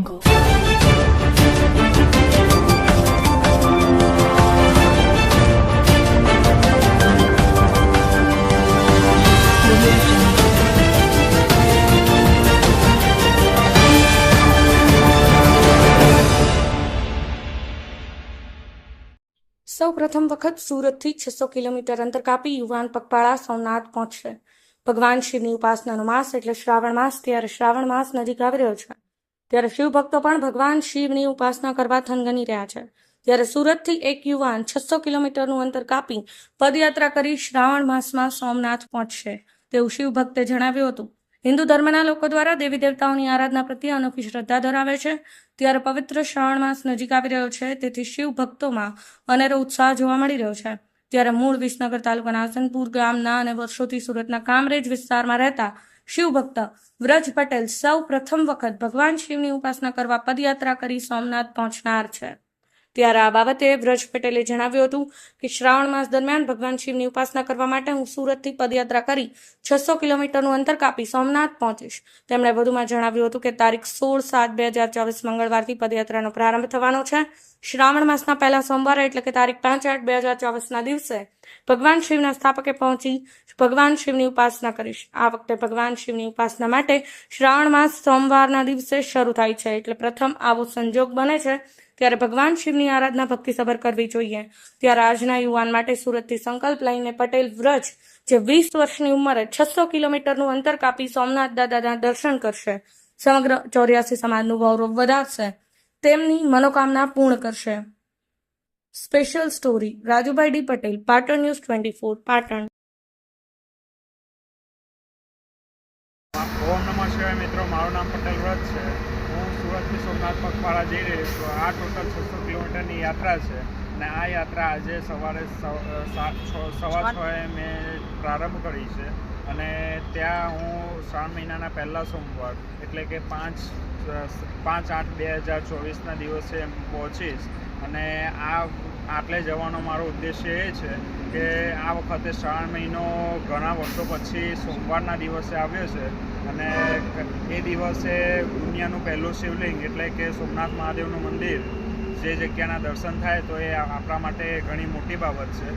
સૌ પ્રથમ વખત સુરતથી છસો કિલોમીટર અંતર કાપી યુવાન પગપાળા સોમનાથ પહોંચશે. ભગવાન શિવની ઉપાસનાનો માસ એટલે શ્રાવણ માસ, ત્યારે શ્રાવણ માસ નજીક આવી રહ્યો છે. ત્યારે શિવભક્તો પણ ભગવાન શિવની ઉપાસના કરવા થનગની રહ્યા છે. ત્યારે સુરતથી એક યુવાન છસો કિલોમીટરનું અંતર કાપી પદયાત્રા કરી શ્રાવણ માસમાં સોમનાથ પહોંચશે. તેવું શિવ ભક્તે જણાવ્યું હતું. હિન્દુ ધર્મના લોકો દ્વારા દેવી દેવતાઓની આરાધના પ્રત્યે અનોખી શ્રદ્ધા ધરાવે છે. ત્યારે પવિત્ર શ્રાવણ માસ નજીક આવી રહ્યો છે, તેથી શિવ ભક્તોમાં અનેરો ઉત્સાહ જોવા મળી રહ્યો છે. ત્યારે મૂળ વિસનગર તાલુકાના હસનપુર ગામના અને વર્ષોથી સુરતના કામરેજ વિસ્તારમાં રહેતા શિવ ભક્ત વ્રજ પટેલ સૌ પ્રથમ વખત ભગવાન શિવની ઉપાસના કરવા પદયાત્રા કરી સોમનાથ પહોંચનાર છે. ત્યારે આ બાબતે વ્રજ પટેલે જણાવ્યું હતું કે શ્રાવણ માસ દરમિયાન ભગવાન શિવની ઉપાસના કરવા માટે હું સુરતથી પદયાત્રા કરી છસો કિલોમીટરનું અંતર કાપી સોમનાથ પહોંચીશ. તેમણે વધુમાં જણાવ્યું હતું કે તારીખ સોળ સાત બે હજાર ચોવીસ મંગળવારથી પદયાત્રાનો પ્રારંભ થવાનો છે. શ્રાવણ માસના પહેલા સોમવારે એટલે કે તારીખ પાંચ આઠ બે હજાર ચોવીસના દિવસે ભગવાન શિવના સ્થાપકે પહોંચી ભગવાન શિવની ઉપાસના કરીશ. આ વખતે ભગવાન શિવની ઉપાસના માટે શ્રાવણ માસ સોમવારના દિવસે શરૂ થાય છે. એટલે પ્રથમ આવો સંજોગ બને છે. ત્યારે ભગવાન શિવની આરાધના ભક્તિસભર કરવી જોઈએ. ત્યારે આજના યુવાન માટે સુરતથી સંકલ્પ લઈને પટેલ વ્રજ, જે વીસ વર્ષની ઉંમરે છસો કિલોમીટરનું અંતર કાપી સોમનાથ દાદાના દર્શન કરશે, સમગ્ર ચોર્યાસી સમાજનું ગૌરવ વધારશે, તેમની મનોકામના પૂર્ણ કરશે. Special story Rajubhai D Patel Patan news twenty four Patan ઓમ નમઃ શિવાય મિત્રો મારું નામ પટેલ વ્રત છે. હું સુરતથી સોમનાથ પગપાળા જઈ રહ્યો છું. આ ટોટલ છસો કિલોમીટરની યાત્રા છે અને આ યાત્રા આજે સવારે સવ- સાત છ સવા છ એ મેં પ્રારંભ કરી છે અને ત્યાં હું શ્રાવણ મહિનાના પહેલા સોમવાર એટલે કે પાંચ પાંચ આઠ બે હજાર ચોવીસના દિવસે પહોંચીશ અને આ આટલે જવાનો મારો ઉદ્દેશ્ય એ છે કે આ વખતે શ્રાવણ મહિનો ઘણા વર્ષો પછી સોમવારના દિવસે આવ્યો છે અને એ દિવસે દુનિયાનું પહેલું શિવલિંગ એટલે કે સોમનાથ મહાદેવનું મંદિર જે જગ્યાના દર્શન થાય તો એ આપણા માટે ઘણી મોટી બાબત છે.